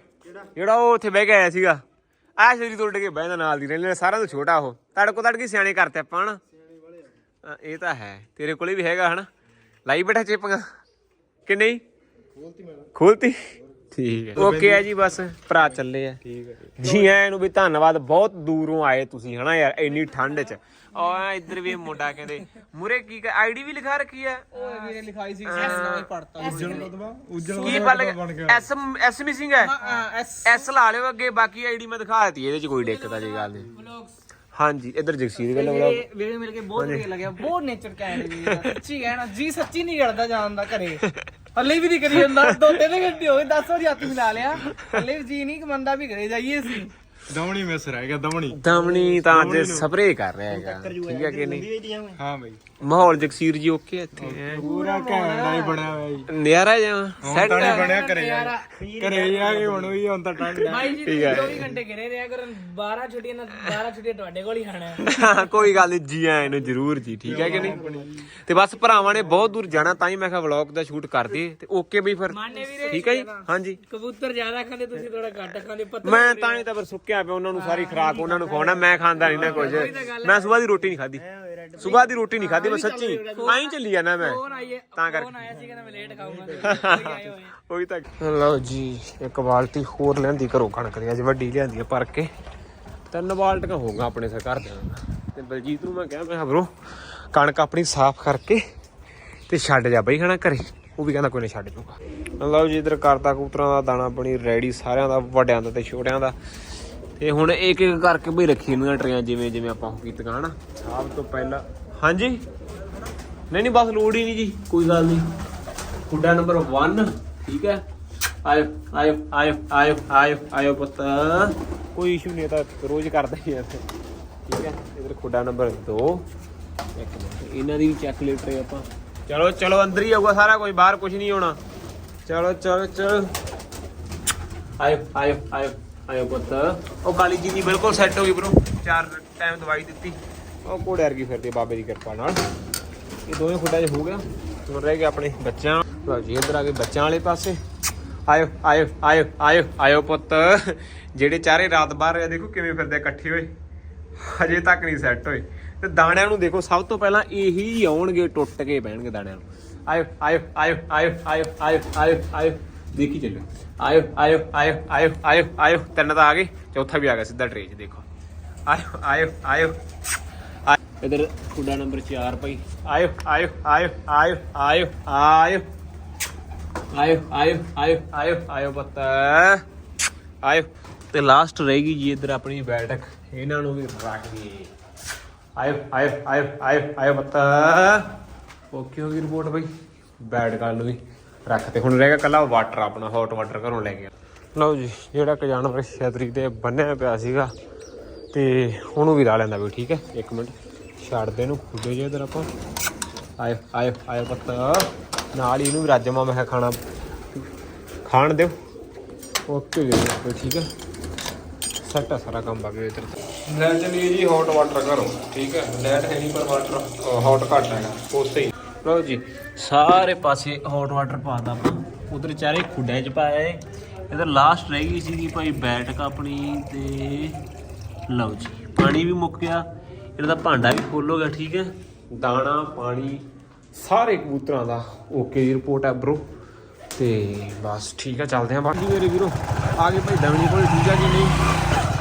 ਜਿਹੜਾ ਉਹ ਉੱਥੇ ਬਹਿ ਕੇ ਆਇਆ ਸੀਗਾ। ਆ ਛਤਰੀ ਤੋਂ ਉੱਡ ਕੇ ਬਹਿੰਦਾ ਨਾਲ ਦੀ ਰਹਿਣ ਸਾਰਿਆਂ ਤੋਂ ਛੋਟਾ ਉਹ। ਤੜਕੋ ਤੜਕੀ ਸਿਆਣੇ ਕਰਤੇ ਆਪਾਂ ਹਨਾ? ਹਾਂ, ਇਹ ਤਾਂ ਹੈ। ਤੇਰੇ ਕੋਲੇ ਵੀ ਹੈਗਾ ਹਨਾ? ਲਾਈ ਬੈਠਾ ਚੇਪਾਂ ਕਿ ਨਹੀਂ? ਖੋਲਤੀ ਠੀਕ ਹੈ। ਓਕੇ ਹੈ ਜੀ ਬਸ ਭਰਾ ਚੱਲੇ ਆ। ਠੀਕ ਹੈ। ਜੀ ਆਇਆਂ ਨੂੰ ਵੀ ਧੰਨਵਾਦ। ਬਹੁਤ ਦੂਰੋਂ ਆਏ ਤੁਸੀਂ ਹਨਾ ਯਾਰ? ਇੰਨੀ ਠੰਡ 'ਚ। ਆ ਇੱਧਰ ਵੀ ਮੁੰਡਾ ਕਹਿੰਦੇ ਮੁਰੇ ਕੀ ਆਈਡੀ ਵੀ ਲਿਖਾ ਰੱਖੀ ਹੈ ਵੀਰੇ ਲਿਖਾਈ ਸੀ ਐਸ ਪੜਤਾ ਕੀ ਪਲ ਐਸ ਐਸ ਮਿਸਿੰਗ ਹੈ। ਐਸ। ਐਸ ਲਾ ਲਿਓ ਅੱਗੇ ਬਾਕੀ ਆਈਡੀ ਮੈਂ ਦਿਖਾ ਦਿੱਤੀ ਇਹਦੇ 'ਚ ਕੋਈ ਦਿੱਕਤ ਆ ਜੀ ਗੱਲ ਨਹੀਂ ਹਾਂਜੀ ਇੱਧਰ ਜਗਸੀਰ ਗੱਲ ਬੜਾ ਵੀਰੇ ਮਿਲ ਕੇ ਬਹੁਤ ਵਧੀਆ ਲੱਗਿਆ ਬਹੁਤ ਨੇਚਰ ਕੈਂਡ ਵੀ ਸੱਚੀ ਕਹਿਣਾ ਜੀ ਸੱਚੀ ਨਹੀਂ ਕਰਦਾ ਜਾਣ ਦਾ ਘਰੇ। ਹੱਲੇ ਵੀ ਨਹੀਂ ਕਰੀ ਜਾਂਦਾ ਦੋ ਤਿੰਨ ਘੰਟੇ ਹੋ ਗਏ 10 ਵਜੇ ਹੱਥ ਮਿਲਾ ਲਿਆ। ਹੱਲੇ ਵੀ ਜੀ ਨਹੀਂ ਕਮੰਦਾ ਵੀ ਘਰੇ ਜਾਈਏ ਸੀ ਦਮਣੀ ਮਿਸ ਰਹਿ ਗਿਆ ਦਮਣੀ। ਦਮਣੀ ਤਾਂ ਅੱਜ ਸਪਰੇਅ ਕਰ ਰਿਹਾ ਹੈਗਾ। ਠੀਕ ਹੈ ਕਿ ਨਹੀਂ? ਹਾਂ ਬਈ। ਮਾਹੌਲ ਜਗਸੀਰ ਜੀ ਓਕੇ ਇੱਥੇ। ਐਂ। ਪੂਰਾ ਘੈਂਡਾ ਹੀ ਬਣਿਆ ਹੋਇਆ ਜੀ। ਨਜ਼ਾਰਾ ਜਾਂ ਸੈੱਟ ਤਾਂ ਨਹੀਂ ਬਣਿਆ ਘਰੇ ਜਾ। ਕੇ। ਘਰੇ ਜਾ ਕੇ ਹੁਣ ਵੀ ਹੁਣ ਤਾਂ ਠੰਡ ਹੈ ਭਾਈ ਜੀ ਤੁਸੀਂ 24 ਘੰਟੇ ਘਰੇ ਰਿਹਾ ਕਰਨ 12 ਛੁੱਟੀਆਂ ਨਾਲ 12 ਛੁੱਟੀਆਂ ਤੁਹਾਡੇ ਕੋਲ ਹੀ ਖਾਣਾ ਹੈ ਕੋਈ ਗੱਲ ਨਹੀਂ ਜੀ ਆਇਆਂ ਨੂੰ ਜ਼ਰੂਰ ਜੀ ਠੀਕ ਹੈ ਕਿ ਨਹੀਂ? ਤੇ ਬਸ ਭਰਾਵਾਂ ਨੇ ਬਹੁਤ ਦੂਰ ਜਾਣਾ ਤਾਂ ਹੀ ਮੈਂ ਕਿਹਾ ਵਲੌਗ ਦਾ ਸ਼ੂਟ ਕਰ ਦਈਏ। ਤੇ ਓਕੇ ਬਈ ਫਿਰ। ਮਾਨੇ ਵੀਰੇ ਠੀਕ ਹੈ ਜੀ? ਹਾਂਜੀ। ਕਬੂਤਰ ਜ਼ਿਆਦਾ ਖਾਂਦੇ ਤੁਸੀਂ ਥੋੜਾ ਘੱਟ ਖਾਂਦੇ ਪਤਾ ਮੈਂ ਤਾਂ ਹੀ ਤਾਂ ਫਿਰ ਸੁੱਕਿਆ ਪਿਆ ਉਹਨਾਂ ਨੂੰ ਸਾਰੀ ਖਰਾਕ ਉਹਨਾਂ ਨੂੰ ਖਵਾਉਣਾ ਮੈਂ ਖਾਂਦਾ ਨਹੀਂ ਨਾ ਕੁਝ ਮੈਂ ਸਵੇਰ ਦੀ ਰੋਟੀ ਨਹੀਂ ਖਾਧੀ। ਸਵੇਰ ਦੀ ਰੋਟੀ ਨਹੀਂ ਖਾਧੀ ਮੈਂ ਸੱਚੀ। ਆਈ ਚੱਲੀ ਜਾਣਾ ਮੈਂ। ਫੋਨ ਆਈਏ ਤਾਂ ਕਰਕੇ। ਫੋਨ ਆਇਆ ਸੀ ਕਹਿੰਦਾ ਮੈਂ ਲੇਟ ਖਾਊਂਗਾ। ਉਹੀ ਤਾਂ। ਲਓ ਜੀ ਇੱਕ ਬਾਲਟੀ ਹੋਰ ਲੈਂਦੀ ਘਰੋਂ ਕਣਕ ਦੀ। ਅੱਜ ਵੱਡੀ ਲਿਆਂਦੀ ਆ ਭਰ ਕੇ। ਤਿੰਨ ਬਾਲਟੀਆਂ ਹੋਊਗਾ ਆਪਣੇ ਸੇ ਘਰ ਦੇ ਤੇ ਬਲਜੀਤ ਨੂੰ ਮੈਂ ਕਿਹਾ ਮੈਂ ਬਰੋ ਕਣਕ ਆਪਣੀ ਸਾਫ਼ ਕਰਕੇ ਤੇ ਛੱਡ ਜਾ ਬਈ ਹਨਾ ਘਰੇ। ਉਹ ਵੀ ਕਹਿੰਦਾ ਕੋਈ ਨਾ ਛੱਡ ਜੂਗਾ। ਲਓ ਜੀ ਇਧਰ ਕਰਤਾ ਕੂਤਰਾਂ ਦਾ ਦਾਣਾ ਬਣੀ ਰੈਡੀ ਸਾਰਿਆਂ ਦਾ ਵੱਡਿਆਂ ਦਾ ਤੇ ਛੋਟਿਆਂ ਦਾ। ਤੇ ਹੁਣ ਇੱਕ ਇੱਕ ਕਰਕੇ ਬਈ ਰੱਖੀ ਇਹਨਾਂ ਟਰੀਆਂ ਜਿਵੇਂ ਜਿਵੇਂ ਆਪਾਂ ਉਹ ਕੀਤੀਆਂ ਹਨਾ। ਸਭ ਤੋਂ ਪਹਿਲਾਂ ਹਾਂਜੀ? ਨਹੀਂ ਨਹੀਂ ਬਸ ਲੋੜ ਹੀ ਨਹੀਂ ਜੀ ਕੋਈ ਗੱਲ ਨਹੀਂ। ਖੁੱਡਾ ਨੰਬਰ 1 ਠੀਕ ਹੈ? ਆਇਓ ਆਇਓ ਆਇਓ ਆਇਓ ਆਇਓ ਆਇਓ ਪੁੱਤ। ਕੋਈ ਇਸ਼ੂ ਨਹੀਂ ਤਾਂ ਰੋਜ਼ ਕਰਦਾ ਹੀ ਆ ਠੀਕ ਹੈ? ਇਧਰ ਖੁੱਡਾ ਨੰਬਰ 2 ਇੱਕ ਮਿੰਟ ਇਹਨਾਂ ਦੀ ਵੀ ਚੈੱਕ ਲਿਟ ਰਹੇ ਆਪਾਂ। ਚਲੋ ਚਲੋ ਅੰਦਰ ਹੀ ਆਊਗਾ ਸਾਰਾ ਕੁਝ ਬਾਹਰ ਕੁਝ ਨਹੀਂ ਹੋਣਾ। ਚਲੋ ਚਲੋ ਚਲੋ। ਆਇਓ ਆਇਓ ਆਇਓ ਆਇਓ ਪੁੱਤ। ਉਹ ਕਾਲੀ ਜੀ ਦੀ ਬਿਲਕੁਲ ਸੈੱਟ ਹੋ ਗਈ ਬ్రో ਚਾਰ ਟਾਈਮ ਦਵਾਈ ਦਿੱਤੀ। ਉਹ ਕੋੜੇ ਵਰਗੀ ਫਿਰਦੀ ਬਾਬੇ ਦੀ ਕਿਰਪਾ ਨਾਲ। ਇਹ ਦੋਵੇਂ ਖੁੱਡਾ 'ਚ ਹੋ ਗਿਆ ਹੁਣ ਰਹਿ ਗਏ ਆਪਣੇ ਬੱਚਿਆਂ ਲਓ ਜੀ ਇੱਧਰ ਆ ਗਏ ਬੱਚਿਆਂ ਵਾਲੇ ਪਾਸੇ ਆਇਓ ਆਇਓ ਆਇਓ ਆਇਓ ਆਇਓ ਪੁੱਤ ਜਿਹੜੇ ਚਾਰੇ ਰਾਤ ਬਾਹਰ ਆ ਦੇਖੋ ਕਿਵੇਂ ਫਿਰਦੇ ਇਕੱਠੇ ਹੋਏ ਹਜੇ ਤੱਕ ਨਹੀਂ ਸੈੱਟ ਹੋਏ ਤੇ ਦਾਣਿਆਂ ਨੂੰ ਦੇਖੋ ਸਭ ਤੋਂ ਪਹਿਲਾਂ ਇਹੀ ਆਉਣਗੇ ਟੁੱਟ ਕੇ ਬਹਿਣਗੇ ਦਾਣਿਆਂ ਨੂੰ ਆਇਓ ਆਇਓ ਆਇਓ ਆਇਓ ਆਇਓ ਆਇਓ ਆਇਓ ਆਇਓ ਦੇਖੀ ਚੱਲੋ ਆਇਓ ਆਇਓ ਆਇਓ ਆਇਓ ਆਇਓ ਆਇਓ ਤਿੰਨ ਤਾਂ ਆ ਗਏ ਚੌਥਾ ਵੀ ਆ ਗਿਆ ਸਿੱਧਾ ਟਰੇ 'ਚ ਦੇਖੋ ਆਇਓ ਆਇਓ ਆਇਓ ਇਧਰ ਕੁੰਡਾ ਨੰਬਰ 4 ਪਈ ਆਇਓ ਆਇਓ ਆਇਓ ਆਇਓ ਆਇਓ ਆਇਓ। ਆਇਓ ਆਇਓ ਆਇਓ। ਆਇਓ ਆਇਓ ਪੁੱਤ। ਆਇਓ। ਤੇ ਲਾਸਟ ਰਹੇਗੀ ਜੀ ਇਧਰ ਆਪਣੀ ਬੈਠਕ। ਇਹਨਾਂ ਨੂੰ ਵੀ ਰੱਖ ਦਈਏ। ਆਇਓ ਆਇਓ ਆਇਓ ਆਇਓ ਆਇਓ ਪੁੱਤ। ਓਕੇ ਹੋ ਗਈ ਰਿਪੋਰਟ ਬਈ। ਬੈਡ ਕਰ ਲਓ ਵੀ ਰੱਖ ਤੇ ਹੁਣ ਰਹੇਗਾ ਕੱਲਾ ਵਾਟਰ ਆਪਣਾ ਹੌਟ ਵਾਟਰ ਘਰੋਂ ਲੈ ਗਿਆ ਲਓ ਜੀ ਜਿਹੜਾ ਕਿ ਜਾਨਵਰ ਛਤਰੀ ਤੇ ਬੰਨਿਆ ਪਿਆ ਸੀਗਾ। ਤੇ ਉਹਨੂੰ ਵੀ ਲਾ ਲੈਂਦਾ ਵੀ ਠੀਕ ਹੈ? ਇੱਕ ਮਿੰਟ। ਛੱਡ ਦੇ ਇਹਨੂੰ ਖੁੱਡੇ ਜੇ ਇਧਰ ਆਪਾਂ। ਆਇਓ ਆਇਓ ਆਇਓ ਪੁੱਤ। ਨਾਲ ਹੀ ਇਹਨੂੰ ਵੀ ਰਾਜਮਾ ਮੈਂ ਖਾਣਾ। ਖਾਣ ਦਿਓ। ਓਕੇ ਜੀ ਓਕੇ, ਠੀਕ ਹੈ ਸੈੱਟ ਸਾਰਾ ਕੰਮ ਬਾਕੀ ਇਧਰ। ਲੈ ਚਲੀਏ ਜੀ ਹੌਟ ਵਾਟਰ ਕਰੋ ਠੀਕ ਹੈ ਲੈਟ ਹੈ ਨਹੀਂ ਪਰ ਵਾਟਰ ਹੌਟ ਘੱਟ ਹੈਗਾ ਉਸੇ ਹੀ। ਲਓ ਜੀ ਸਾਰੇ ਪਾਸੇ ਹੌਟ ਵਾਟਰ ਪਾਤਾ ਆਪਾਂ। ਉਧਰ ਚਾਰੇ ਖੁੱਡਿਆਂ ਚ ਪਾਇਆ ਏ। ਇਧਰ ਲਾਸਟ ਰਹਿ ਗਈ ਸੀਗੀ ਭਾਈ ਬੈਠਕ ਆਪਣੀ ਤੇ ਲਓ ਜੀ ਪਾਣੀ ਵੀ ਮੁੱਕ ਗਿਆ। ਇਹਦਾ ਭਾਂਡਾ ਵੀ ਖੋਲੋਗਾ ਠੀਕ ਹੈ? ਦਾਣਾ, ਪਾਣੀ, ਸਾਰੇ ਕਬੂਤਰਾਂ ਦਾ ਓਕੇ ਦੀ ਰਿਪੋਰਟ ਹੈ ਬ్రో ਤੇ ਬਸ ਠੀਕ ਆ ਚੱਲਦੇ ਆਂ ਬਾਕੀ ਮੇਰੇ ਵੀਰੋ, ਆ ਗਏ ਭਾਈ ਦਮਣੀ ਕੋਲ, ਠੀਕ ਆ ਕਿ ਨਹੀਂ?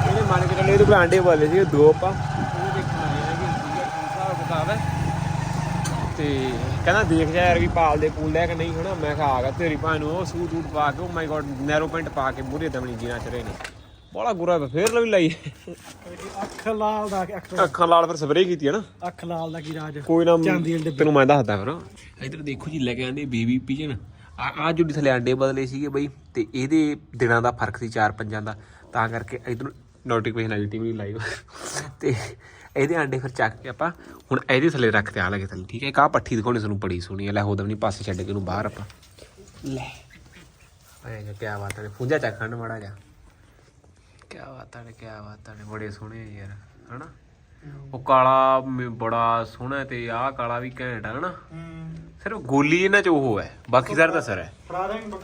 ਇਹਨੇ ਮੰਨ ਕੇ ਚੱਲੇ ਇਹਦੇ ਕੋਲ ਆਂਡੇ ਵਾਲੇ ਸੀ ਦੋ ਆਪਾਂ। ਉਹਦੇ ਦੇਖਣ ਆਏ ਕਿ ਠੀਕ ਆ ਕੀ ਕਿਤਾਬ ਹੈ। ਤੇ ਕਹਿੰਦਾ ਦੇਖ ਜਾ ਯਾਰ ਵੀ ਪਾਲਦੇ ਪੂਲ ਲੈ ਕਿ ਨਹੀਂ, ਹਨਾ? ਮੈਂ ਕਿਹਾ ਆ ਗਿਆ ਤੇਰੀ ਭਾਂ ਨੂੰ, ਉਹ ਸੂਟ ਸੂਟ ਪਾ ਕੇ, ਉਹ ਮਾਈ ਗॉड ਨੈਰੋ ਪੈਂਟ ਪਾ ਕੇ ਮੂਰੇ ਦਮਣੀ ਜੀਣਾ ਚ ਰਹੇ ਨੇ। ਬੜਾ ਗੁਰਾ ਪਿਆ ਫੇਰ ਵੀ ਲਾਈ। ਅੱਖ ਲਾਲ ਦਾ ਅੱਖ। ਅੱਖਾਂ ਲਾਲ ਫਿਰ ਸਪਰੇਅ ਕੀਤੀ ਹੈ ਨਾ। ਅੱਖ ਲਾਲ ਦਾ ਕੀ ਰਾਜ? ਕੋਈ ਨਾ। ਤੈਨੂੰ ਮੈਂ ਦੱਸਦਾ ਫਿਰ। ਇਧਰ ਦੇਖੋ ਜੀ ਲੈ ਕੇ ਆਂਦੇ ਬੇਬੀ ਪੀਜਨ ਆ ਆ ਜਿਹੜੀ ਥੱਲੇ ਅੰਡੇ ਬਦਲੇ ਸੀਗੇ ਬਈ ਤੇ ਇਹਦੇ ਦਿਨਾਂ ਦਾ ਫ਼ਰਕ ਸੀ 4-5 ਦਾ। ਤਾਂ ਕਰਕੇ ਇਧਰ ਨੋਟੀਫਿਕੇਸ਼ਨ ਆਈ ਟੀਵੀ ਲਾਈਵ ਤੇ ਇਹਦੇ ਅੰਡੇ ਫਿਰ ਚੱਕ ਕੇ ਆਪਾਂ ਹੁਣ ਇਹਦੇ ਥੱਲੇ ਰੱਖਤੇ ਆ ਲਗੇ ਥੱਲੇ। ਠੀਕ ਹੈ ਕਾ ਪੱਠੀ ਦਿਖਾਉਣੀ ਤੁਹਾਨੂੰ ਬੜੀ ਸੋਹਣੀ ਹੈ। ਲੈ ਹੋਦਮ ਨਹੀਂ ਪਾਸੇ ਛੱਡ ਕੇ ਇਹਨੂੰ ਬਾਹਰ ਆਪਾਂ। ਲੈ। ਐ ਕੀ ਬਾਤ ਹੈ। ਪੁੰਜਾ ਚੱਕ ਖੰਡ ਮਾੜਾ ਜਾ ਕੀ ਬਾਤਾਂ ਨੇ ਕੀ ਬਾਤਾਂ ਨੇ ਬੜੇ ਸੋਹਣੇ ਆ ਯਾਰ ਹਨਾ? ਉਹ ਕਾਲਾ ਮ- ਬੜਾ ਸੋਹਣਾ ਹੈ ਤੇ ਆਹ ਕਾਲਾ ਵੀ ਘੈਂਟ ਹੈ ਹਨਾ? ਸਿਰਫ ਗੋਲੀ ਇਹਨਾਂ ਚ ਉਹ ਹੈ ਬਾਕੀ ਸਾਰਾ ਤਾਂ ਸਰ ਹੈ।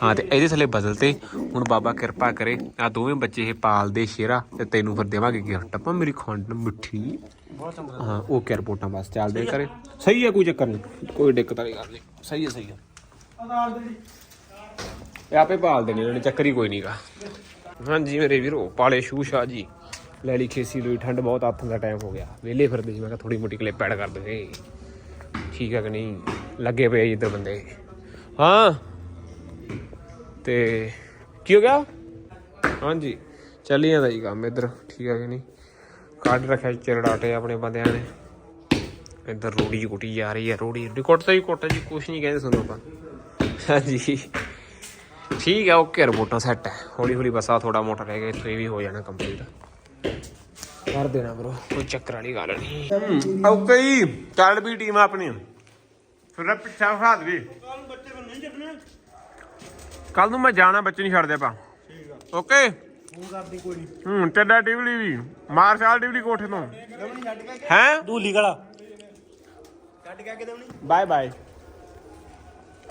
ਹਾਂ ਤੇ ਇਹਦੇ ਥੱਲੇ ਬਦਲ ਤੇ ਹੁਣ ਬਾਬਾ ਕਿਰਪਾ ਕਰੇ ਆ ਦੋਵੇਂ ਬੱਚੇ ਇਹ ਪਾਲਦੇ ਸ਼ੇਰਾ ਤੇ ਤੈਨੂੰ ਫਿਰ ਦੇਵਾਂਗੇ ਗਿਫਟ। ਆਪਾਂ ਮੇਰੀ ਖੰਡ ਮਿੱਠੀ। ਬਹੁਤ ਚੰਗਾ ਹਾਂ ਉਹ ਕੇ ਰਿਪੋਰਟਾਂ ਬਸ ਚੱਲਦੇ ਕਰੇ ਸਹੀ ਹੈ ਕੋਈ ਚੱਕਰ ਨਹੀਂ ਕੋਈ ਦਿੱਕਤ ਵਾਲੀ ਗੱਲ ਨਹੀਂ। ਸਹੀ ਹੈ ਸਹੀ ਹੈ। ਆਦਾਰ ਦੇ ਇਹ ਆਪੇ ਪਾਲ ਦੇਣੇ ਇਹਨਾਂ ਨੇ ਚੱਕਰ ਹੀ ਕੋਈ ਨਹੀਂਗਾ ਹਾਂਜੀ ਮੇਰੇ ਵੀਰੋ, ਪਾਲੇ ਸ਼ੂਸ਼ਾ ਜੀ। ਲੈ ਲਈ ਖੇਸੀ ਲੋਈ, ਠੰਡ ਬਹੁਤ ਹੱਥ ਦਾ ਟਾਈਮ ਹੋ ਗਿਆ। ਵਿਹਲੇ ਫਿਰਦੇ ਸੀ, ਮੈਂ ਕਿਹਾ ਥੋੜੀ ਮੋਟੀ ਕਲਿੱਪ ਐਡ ਕਰ ਦਗੇ ਠੀਕ ਹੈ ਕਿ ਨਹੀਂ? ਲੱਗੇ ਪਏ ਇੱਧਰ ਬੰਦੇ। ਹਾਂ। ਤੇ ਕੀ ਹੋ ਗਿਆ? ਹਾਂਜੀ। ਚੱਲੀ ਜਾਂਦਾ ਜੀ ਕੰਮ ਇੱਧਰ, ਠੀਕ ਹੈ ਕਿ ਨਹੀਂ? ਕੱਢ ਰੱਖਿਆ ਚਿਰੜਾਟੇ ਆਪਣੇ ਬੰਦਿਆਂ ਨੇ। ਇੱਧਰ ਰੋੜੀ ਕੁੱਟੀ ਜਾ ਰਹੀ ਹੈ ਰੋੜੀ ਰਿਕਾਰਡ ਤਾਂ ਹੀ ਕੁੱਟ ਜੀ, ਕੁਛ ਨਹੀਂ ਕਹਿੰਦੇ ਸੁਣੋ ਆਪਾਂ। ਹਾਂਜੀ। ਠੀਕ ਹੈ ਓਕੇ ਰਿਪੋਰਟਾਂ ਸੈੱਟ ਹੈ। ਹੌਲੀ ਹੌਲੀ ਬਸ ਆ ਥੋੜਾ ਮੋਟਾ ਰਹਿ ਗਿਆ ਇੱਥੇ ਵੀ ਹੋ ਜਾਣਾ ਕੰਪਲੀਟ ਕਰ ਦੇਣਾ ਬ్రో ਕੋਈ ਚੱਕਰ ਵਾਲੀ ਗੱਲ ਨਹੀਂ। ਓਕੇ ਜੀ ਚੱਲ ਵੀ ਟੀਮ ਆਪਣੀ। ਫਿਰ ਪਿੱਛਾ ਖਾਦ ਵੀ ਬੱਚੇ ਨੂੰ ਨਹੀਂ ਛੱਡਣੇ ਕੱਲ ਨੂੰ ਮੈਂ ਜਾਣਾ ਬੱਚੇ ਨਹੀਂ ਛੱਡਦੇ ਆਪਾਂ। ਓਕੇ? ਫੋਨ ਕਰਦੀ ਕੋਈ ਨਹੀਂ ਹੂੰ ਟੱਡਾ ਟਿਵਲੀ ਵੀ ਮਾਰਸ਼ਲ ਟਿਵਲੀ ਕੋਠੇ ਤੋਂ। ਹੈ? ਧੂਲੀ ਗਲਾ। ਛੱਡ ਕੇ ਕਿਤੇ ਨਹੀਂ ਬਾਏ ਬਾਏ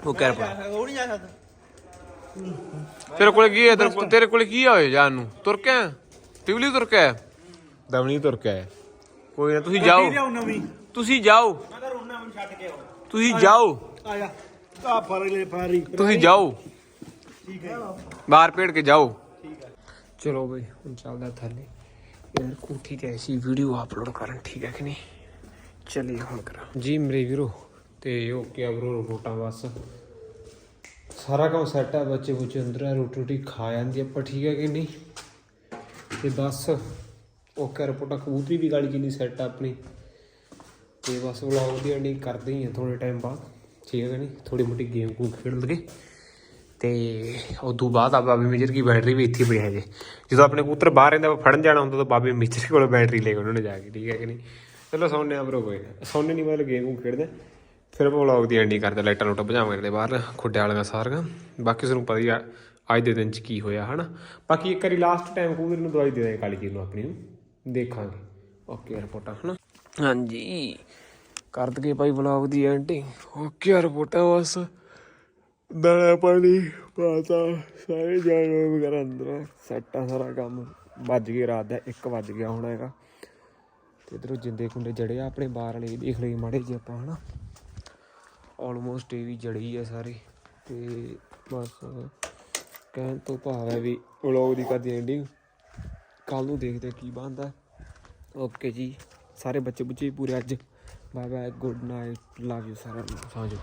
ਓਕੇ ਰਿਪੋਰਟ ਉਹ ਨਹੀਂ ਜਾ ਸਕਦਾ। ਤੇਰੇ ਕੋਲੇ ਕੀ ਹੈ? ਤੇਰੇ ਕੋਲ- ਤੇਰੇ ਕੋਲੇ ਕੀ ਹੋਏ ਜਾਨ ਨੂੰ? ਤੁਰ ਕੇ ਆਇਆ? ਤਿਵਲੀ ਤੁਰ ਕੇ ਆਇਆ? ਦਮਣੀ ਤੁਰ ਕੇ ਆਇਆ। ਕੋਈ ਨਾ ਤੁਸੀਂ ਜਾਓ। ਲਿਆਉ ਨਵੀਂ। ਤੁਸੀਂ ਜਾਓ। ਮੈਂ ਤਾਂ ਰੋਣਾ ਮੈਨੂੰ ਛੱਡ ਕੇ ਆਓ ਤੁਸੀਂ ਜਾਓ। ਆ ਜਾ ਆ ਫੜ ਲੈ ਫਾਰੀ। ਤੁਸੀਂ ਜਾਓ। ਠੀਕ ਹੈ ਬਾਹਰ ਪੇੜ ਕੇ ਜਾਓ। ਠੀਕ ਹੈ। ਚਲੋ ਬਈ ਹੁਣ ਚੱਲਦਾ ਥੱਲੇ। ਯਾਰ ਕੋਠੀ ਤੇ ਐਸੀ ਵੀਡੀਓ ਅਪਲੋਡ ਕਰਨ ਠੀਕ ਹੈ ਕਿ ਨਹੀਂ? ਚਲਿਏ ਹੁਣ ਕਰਾਂ। ਜੀ ਮੇਰੇ ਵੀਰੋ ਤੇ ਓਕੇ ਆ ਬਰੋ ਰੋਟਾਂ ਬਸ। ਸਾਰਾ ਕੰਮ ਸੈੱਟ ਹੈ ਬੱਚੇ ਬੁੱਚੇ ਅੰਦਰ ਆ, ਰੋਟੀ ਰੋਟੀ ਖਾ ਜਾਂਦੀ ਆਪਾਂ ਠੀਕ ਹੈ ਕਿ ਨਹੀਂ? ਤੇ ਬਸ ਓਕੇ ਰਿਪੋਰਟਾਂ ਕਬੂਤਰੀ ਵੀ ਗਾਲੀ ਜਿੰਨੀ ਸੈੱਟ ਆ ਆਪਣੀ। ਤੇ ਬਸ ਵਲੌਗ ਦੀ ਐਂਡਿੰਗ ਕਰਦੇ ਹੀ ਆ ਥੋੜੇ ਟਾਈਮ ਬਾਅਦ, ਠੀਕ ਹੈ ਕਿ ਨਹੀਂ? ਥੋੜੀ ਮੋਟੀ ਗੇਮ ਕੂਮ ਖੇਡ ਲਗੇ ਤੇ ਤੋਂ ਬਾਅਦ ਆ ਬਾਬੇ ਮੇਜਰ ਦੀ ਬੈਟਰੀ ਵੀ ਇੱਥੇ ਪਈ ਹੈ ਜੇ ਜਦੋਂ ਆਪਣੇ ਕਬੂਤਰ ਬਾਹਰ ਰਹਿੰਦਾ ਫੜਨ ਜਾਣਾ ਹੁੰਦਾ, ਤਾਂ ਬਾਬੇ ਮੇਜਰ ਕੋਲ ਬੈਟਰੀ ਲੈ ਕੇ ਉਹਨਾਂ ਨੇ ਜਾ ਕੇ, ਠੀਕ ਹੈ ਕਿ ਨਹੀਂ? ਚਲੋ ਸੌਂਨੇ ਆ ਬਰੋ ਕੋਈ ਨਾ। ਸੌਂਨੇ ਨਹੀਂ ਮਤਲਬ ਗੇਮ ਕੂਮ ਖੇਡਦੇ। ਫਿਰ ਆਪਾਂ ਵਲੌਗ ਦੀ ਐਂਡਿੰਗ ਕਰਦੇ ਲਾਈਟਾਂ ਲੂਟਾਂ ਭਜਾਵਾਂਗੇ ਤੇ ਬਾਹਰ ਖੁੱਡੇ ਵਾਲੀਆਂ ਸਾਰੀਆਂ। ਬਾਕੀ ਤੁਹਾਨੂੰ ਪਤਾ ਹੀ ਆ ਅੱਜ ਦੇ ਦਿਨ ਚ ਕੀ ਹੋਇਆ ਹਨਾ? ਬਾਕੀ ਇੱਕ ਵਾਰੀ ਲਾਸਟ ਟਾਈਮ ਕਬੂਤਰ ਨੂੰ ਦਵਾਈ ਦੇ ਦਾਂਗੇ ਕਾਲੀ ਜੀ ਨੂੰ ਆਪਣੀ ਨੂੰ। ਦੇਖਾਂਗੇ। ਓਕੇ ਰਿਪੋਰਟਾਂ ਹਨਾ? ਹਾਂਜੀ। ਕਰ ਦਗੇ ਭਾਈ ਵਲੌਗ ਦੀ ਐਂਡਿੰਗ ਓਕੇ ਰਿਪੋਰਟਾਂ ਬਸ। ਦਾਣਾ ਪਾਣੀ ਪਾਤਾ ਸਾਰੇ ਜਾਨਵਰ ਵਗੈਰਾ ਅੰਦਰ। ਸੈੱਟ ਆ ਸਾਰਾ ਕੰਮ। ਵੱਜ ਗਏ ਰਾਤ ਦਾ 1 ਵੱਜ ਗਿਆ ਹੋਣਾ ਹੈਗਾ। ਤੇ ਇਧਰੋਂ ਜਿੰਦੇ ਕੁੰਡੇ ਜੜੇ ਆ ਆਪਣੇ ਬਾਹਰ ਵਾਲੇ ਦੇਖ ਲਈ ਮਾੜੇ ਜੇ ਆਪਾਂ ਹਨਾ? ਆਲਮੋਸਟ ਇਹ ਵੀ ਜੜੀ ਆ ਸਾਰੇ ਤੇ ਬਸ ਕਹਿਣ ਤੋਂ ਭਾਵ ਹੈ ਵੀ ਵਲੌਗ ਦੀ ਕਰਦੀ ਐਂਡਿੰਗ ਕੱਲ ਨੂੰ ਦੇਖਦੇ ਕੀ ਬਣਦਾ। ਓਕੇ ਜੀ, ਸਾਰੇ ਬੱਚੇ ਬੁੱਚੇ ਵੀ ਪੂਰੇ ਅੱਜ। Bye bye good night love you ਸਾਰਿਆਂ ਨੂੰ। ਸਾਂਝੋ।